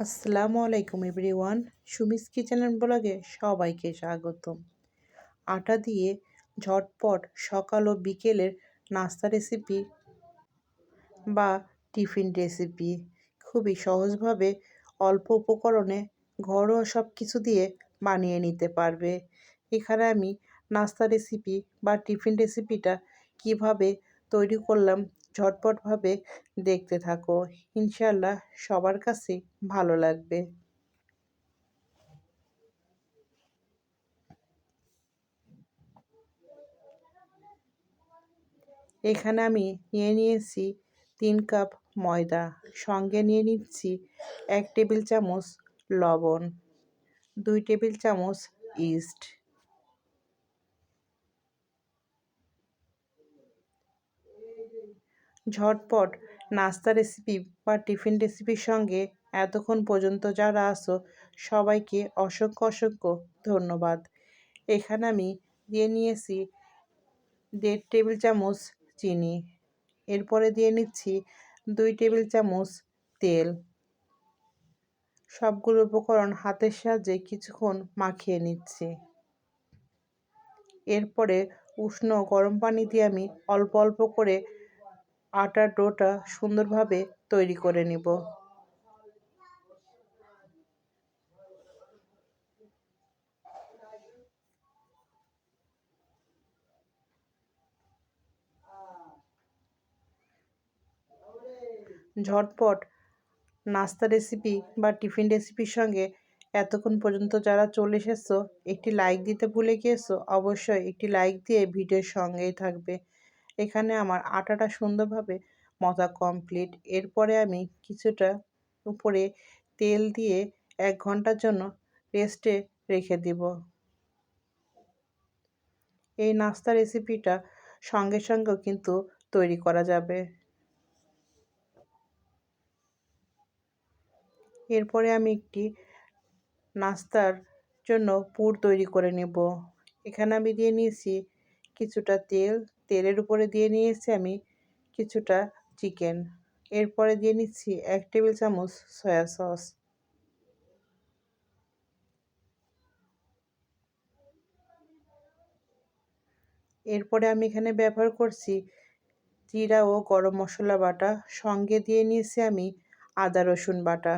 আসসালামু আলাইকুম everyone. Sumi's kitchen and ব্লগে সবাইকে স্বাগতম। আটা দিয়ে ঝটপট সকাল ও বিকেলের নাস্তা রেসিপি বা টিফিন রেসিপি খুবই সহজভাবে অল্প উপকরণে ঘরোয়া সব কিছু দিয়ে বানিয়ে নিতে পারবে। এখানে আমি নাস্তা রেসিপি বা টিফিন রেসিপিটা কীভাবে তৈরি করলাম। ঝটপটভাবে দেখতে থাকো। ইনশাল্লাহ সবার কাছে ভালো লাগবে। এখানে আমি নিয়ে নিয়েছি তিন কাপ ময়দা, সঙ্গে নিয়ে নিচ্ছি এক টেবিল চামচ লবণ, দুই টেবিল চামচ ইস্ট। ঝটপট নাস্তা রেসিপি বা টিফিন রেসিপির সঙ্গে এতক্ষণ পর্যন্ত যারা আসো সবাইকে অসংখ্য অসংখ্য ধন্যবাদ। এখানে আমি দিয়ে নিয়েছি দেড় টেবিল চামচ চিনি। এরপরে দিয়ে নিচ্ছি দুই টেবিল চামচ তেল। সবগুলো উপকরণ হাতের সাহায্যে কিছুক্ষণ মাখিয়ে নিচ্ছি। এরপরে উষ্ণ গরম পানি দিয়ে আমি অল্প অল্প করে আটার ডোটা সুন্দরভাবে তৈরি করে নিব। ঝটপট নাস্তা রেসিপি বা টিফিন রেসিপির সঙ্গে এতক্ষণ পর্যন্ত যারা চলে এসেছ, একটি লাইক দিতে ভুলে গিয়েছো, অবশ্যই একটি লাইক দিয়ে ভিডিওর সঙ্গেই থাকবে। এখানে আমার আটাটা সুন্দরভাবে মজা কমপ্লিট এরপরে আমি কিছুটা উপরে তেল দিয়ে এক ঘণ্টার জন্য রেস্টে রেখে দিব। এই নাস্তা রেসিপিটা সঙ্গে সঙ্গেও কিন্তু তৈরি করা যাবে। এরপরে আমি একটি নাস্তার জন্য পুর তৈরি করে নেব। এখানে আমি দিয়ে নিয়েছি কিছুটা তেল তেলের উপরে দিয়ে নিয়েছি আমি কিছুটা চিকেন। এরপরে দিয়ে নিচ্ছি এক টেবিল চামচ সয়া সস। এরপরে আমি এখানে ব্যবহার করছি জিরা ও গরম মশলা বাটা। সঙ্গে দিয়ে নিয়েছি আমি আদা রসুন বাটা।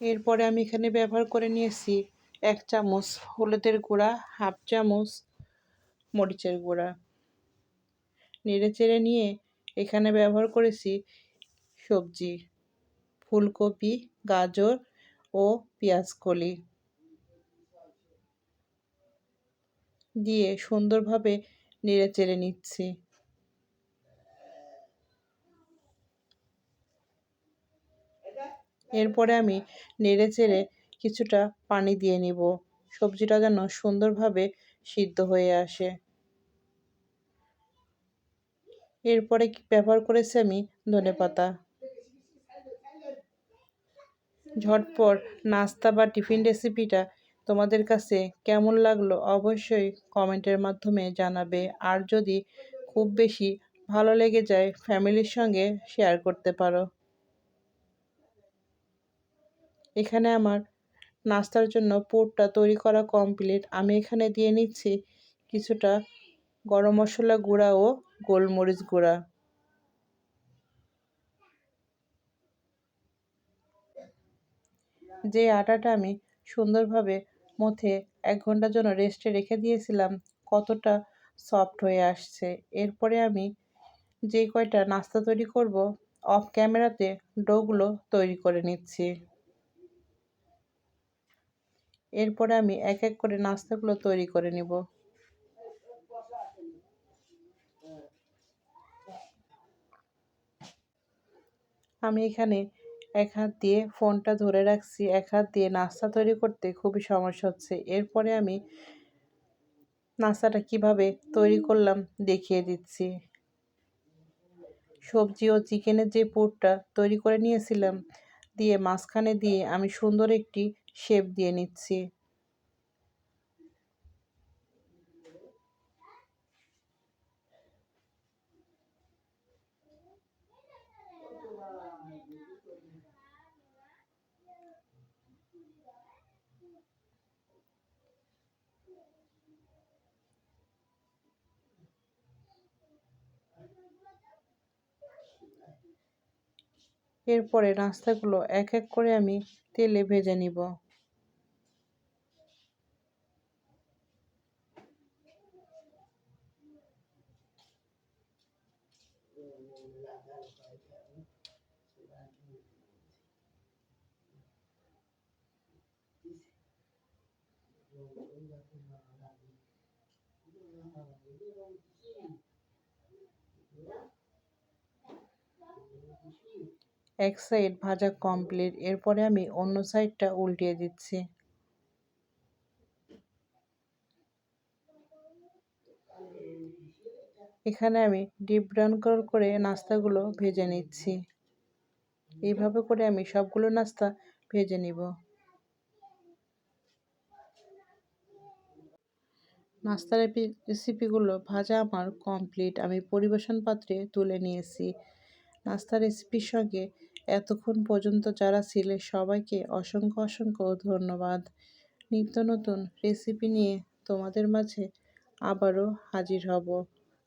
এরপরে আমি এখানে ব্যবহার করে নিয়েছি এক চামচ হলুদের গুঁড়া, হাফ চামচ মরিচের গুঁড়া। নেড়ে নিয়ে এখানে ব্যবহার করেছি সবজি, ফুলকপি, গাজর ও পেঁয়াজ কলি দিয়ে সুন্দরভাবে নেড়ে চেড়ে নিচ্ছি। এরপরে আমি নেড়ে চেড়ে কিছুটা পানি দিয়ে নিব। সবজিটা যেন সুন্দরভাবে সিদ্ধ হয়ে আসে। এরপরে ব্যবহার করেছি আমি? ধনে পাতা। ঝটপট নাস্তা বা টিফিন রেসিপিটা তোমাদের কাছে কেমন লাগল অবশ্যই কমেন্টের মাধ্যমে জানাবে। আর যদি খুব বেশি ভালো লেগে যায় ফ্যামিলির সঙ্গে শেয়ার করতে পারো। এখানে আমার নাস্তার জন্য পুরটা তৈরি করা কমপ্লিট আমি এখানে দিয়ে নিচ্ছি কিছুটা গরম মশলা গুঁড়া ও গোলমরিচ গুঁড়া। যে আটাটা আমি সুন্দরভাবে মথে এক ঘণ্টার জন্য রেস্টে রেখে দিয়েছিলাম, কতটা সফট হয়ে আসছে। এরপরে আমি যে কয়টা নাস্তা তৈরি করব অফ ক্যামেরাতে ডোগুলো তৈরি করে নিচ্ছি। এরপরে আমি এক এক করে নাস্তাগুলো তৈরি করে নিব। আমি এখানে এক হাত দিয়ে ফোনটা ধরে রাখছি, এক হাত দিয়ে নাস্তা তৈরি করতে খুবই সমস্যা হচ্ছে। এরপরে আমি নাস্তাটা কীভাবে তৈরি করলাম দেখিয়ে দিচ্ছি। সবজি ও চিকেনের যে পুরটা তৈরি করে নিয়েছিলাম, দিয়ে মাঝখানে দিয়ে আমি সুন্দর একটি শেপ দিয়ে নিচ্ছি। এরপরে রাস্তাগুলো এক এক করে আমি তেলে ভেজে নিব। এক সাইড ভাজা কমপ্লিট এরপরে আমি অন্য সাইডটা উল্টিয়ে দিচ্ছি। এখানে আমি ডিপ ব্রাউন কালার করে নাস্তাগুলো ভেজে নিচ্ছি। এইভাবে করে আমি সবগুলো নাস্তা ভেজে নিব। নাস্তা রেসিপিগুলো ভাজা আমার কমপ্লিট আমি পরিবেশন পাত্রে তুলে নিয়েছি। নাস্তা রেসিপির সঙ্গে এতক্ষণ পর্যন্ত যারা ছিলে সবাইকে অসংখ্য অসংখ্য ধন্যবাদ। নিত্য নতুন রেসিপি নিয়ে তোমাদের মাঝে আবারও হাজির হব।